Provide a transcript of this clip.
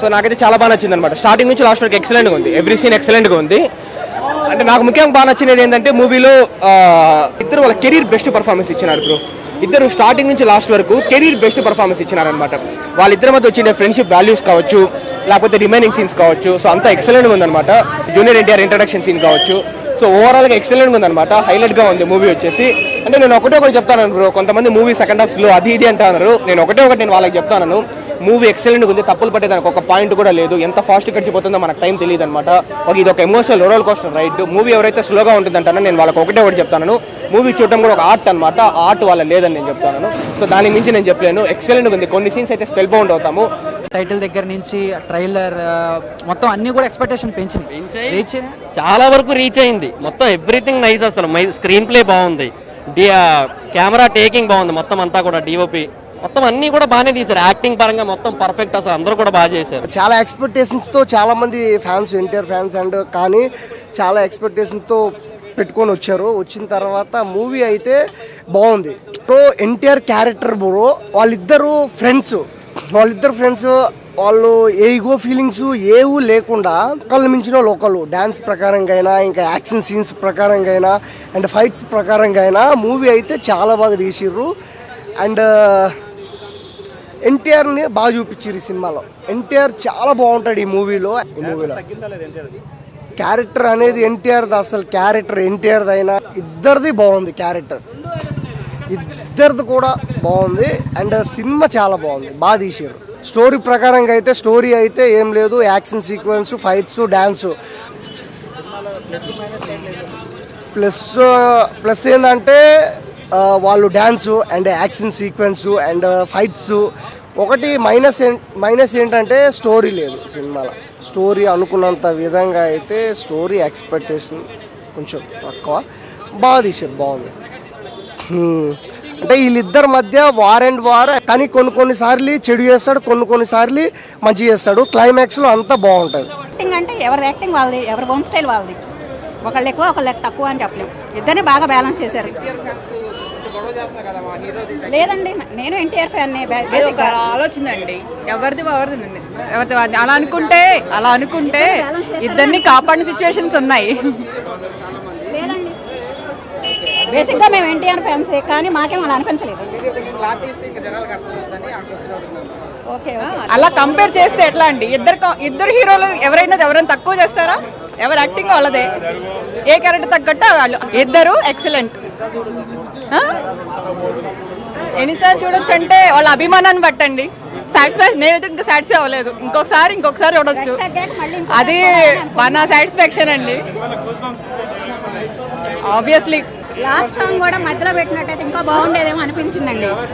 So నాకైతే చాలా బాగా నచ్చింది అనమాట స్టార్టింగ్ నుంచి లాస్ట్ వరకు ఎక్సలెంట్గా ఉంది. ఎవ్రీ సీన్ ఎక్సలెంట్గా ఉంది. అంటే నాకు ముఖ్యంగా బాగా నచ్చినది ఏంటంటే మూవీలో ఇద్దరు వాళ్ళ కెరీర్ బెస్ట్ పర్ఫార్మెన్స్ ఇచ్చినారు బ్రో ఇద్దరు స్టార్టింగ్ నుంచి లాస్ట్ వరకు కెరీర్ బెస్ట్ పర్ఫార్మెన్స్ ఇచ్చినారనమాట వాళ్ళిద్దరి మధ్య వచ్చిన ఫ్రెండ్షిప్ వాల్యూస్ కావచ్చు లేకపోతే రిమైనింగ్ సీన్స్ కావచ్చు సో అంతా ఎక్సలెంట్గా ఉందన్నమాట. జూనియర్ ఎన్టీఆర్ ఇంట్రడక్షన్ సీన్ కావచ్చు. సో ఓవరాల్గా ఎక్సలెంట్గా ఉందన్నమాట. హైలైట్గా ఉంది మూవీ వచ్చేసి. అంటే నేను ఒకటే ఒకటి చెప్తాను బ్రో కొంతమంది మూవీ సెకండ్ హాఫ్స్లో అది ఇది అంటున్నారు నేను ఒకటే ఒకటి నేను వాళ్ళకి చెప్తాను. మూవీ ఎక్సలెంట్గా ఉంది తప్పులు పట్టేదానికి ఒక పాయింట్ కూడా లేదు. ఎంత ఫాస్ట్ గడిచిపోతుందో మనకు టైం తెలియదు అనమాట ఒక ఇది ఒక emotional roller coaster ride movie ఎవరైతే స్లోగా ఉంటుందంటానో నేను వాళ్ళకి ఒకటే ఒకటి చెప్తాను మూవీ చూడటం కూడా ఒక ఆర్ట్ అనమాట ఆర్ట్ వాళ్ళ లేదని నేను చెప్తాను సో దాని మించి నేను చెప్పలేను. ఎక్సలెంట్గా ఉంది. కొన్ని సీన్స్ అయితే స్పెల్ బౌండ్ అవుతాము. టైటిల్ దగ్గర నుంచి ట్రైలర్ మొత్తం అన్ని కూడా ఎక్స్పెక్టేషన్ పెంచినాయి. రీచ్ చాలా వరకు రీచ్ అయింది. మొత్తం ఎవ్రీథింగ్ నైస్ అసలు. మై స్క్రీన్ ప్లే బాగుంది డి కెమెరా టేకింగ్ బాగుంది. మొత్తం అంతా కూడా డిఓపి మొత్తం అన్ని కూడా బాగానే తీశారు. యాక్టింగ్ పరంగా మొత్తం పర్ఫెక్ట్ అసలు. అందరూ కూడా బాగా చేశారు. చాలా ఎక్స్పెక్టేషన్స్తో చాలా మంది ఫ్యాన్స్ ఎన్టీఆర్ ఫ్యాన్స్ అండ్ కానీ చాలా ఎక్స్పెక్టేషన్స్తో పెట్టుకొని వచ్చారు. వచ్చిన తర్వాత మూవీ అయితే బాగుంది. బ్రో ఎన్టీఆర్ క్యారెక్టర్ బ్రో వాళ్ళిద్దరు ఫ్రెండ్స్ వాళ్ళిద్దరు ఫ్రెండ్స్ వాళ్ళు ఏ ఫీలింగ్స్ ఏవు లేకుండా ఒకళ్ళు మించిన ఒకళ్ళు. డ్యాన్స్ ప్రకారంగా అయినా ఇంకా యాక్షన్ సీన్స్ ప్రకారంగా అయినా అండ్ ఫైట్స్ ప్రకారంగా అయినా మూవీ అయితే చాలా బాగా తీసిర్రు. అండ్ ఎన్టీఆర్ని బాగా చూపించారు ఈ సినిమాలో. ఎన్టీఆర్ చాలా బాగుంటాడు ఈ మూవీలో. ఈ మూవీలో. క్యారెక్టర్ అనేది ఎన్టీఆర్ది అసలు క్యారెక్టర్ ఎన్టీఆర్ది అయినా ఇద్దరిది బాగుంది క్యారెక్టర్. ఇద్దరిది కూడా బాగుంది. అండ్ సినిమా చాలా బాగుంది. బాగా తీసారు స్టోరీ ప్రకారంగా అయితే స్టోరీ అయితే ఏం లేదు. Action sequence fights dance plus plus ఏంటంటే వాళ్ళు dance and action sequence and fights. ఒకటి మైనస్ మైనస్ ఏంటంటే స్టోరీ లేదు సినిమాలో. స్టోరీ అనుకున్నంత విధంగా అయితే స్టోరీ ఎక్స్పెక్టేషన్ కొంచెం తక్కువ. బాగా తీసాడు బాగుంది. అంటే వీళ్ళిద్దరి మధ్య వార్ అండ్ వార్ కానీ కొన్ని కొన్నిసార్లు చెడు చేస్తాడు కొన్ని కొన్నిసార్లు మంచి చేస్తాడు. క్లైమాక్స్లో అంతా బాగుంటుంది. యాక్టింగ్ అంటే ఎవరి యాక్టింగ్ వాళ్ళది ఎవరి హోమ్ స్టైల్ వాళ్ళది. ఒకళ్ళు ఎక్కువ ఒకళ్ళు తక్కువ అని చెప్పలేము ఇద్దరిని బాగా బ్యాలెన్స్ చేశారు. లేదండి నేను ఎన్టీఆర్ ఫ్యాన్ ఒక ఆలోచన అండి ఎవరిది ఎవరిది ఎవరిది వారిది. అలా అనుకుంటే అలా అనుకుంటే ఇద్దరిని కాపాడిన సిచ్యువేషన్స్ ఉన్నాయి. బేసిక్గా మేము ఎన్టీఆర్ ఫ్యాన్స్ కానీ మాకేం అలా అనిపించలేదు. ఓకే అలా కంపేర్ చేస్తే ఎట్లా అండి? ఇద్దరు ఇద్దరు హీరోలు ఎవరైనా ఎవరైనా తక్కువ చేస్తారా? ఎవరు యాక్టింగ్ వాళ్ళదే. ఏ క్యారెక్టర్ తగ్గట్టు వాళ్ళు. ఇద్దరు ఎక్సలెంట్ ఎన్నిసార్లు చూడొచ్చు అంటే వాళ్ళ అభిమానాన్ని బట్టండి. సాటిస్ఫై నేనైతే ఇంకా సాటిస్ఫై అవ్వలేదు. ఇంకొకసారి ఇంకొకసారి చూడొచ్చు. అది మన సాటిస్ఫాక్షన్ అండి. ఆబ్వియస్లీ లాస్ట్ సాంగ్ కూడా మధ్యలో పెట్టినట్టయితే ఇంకా బాగుండేదేమో అనిపించిందండి.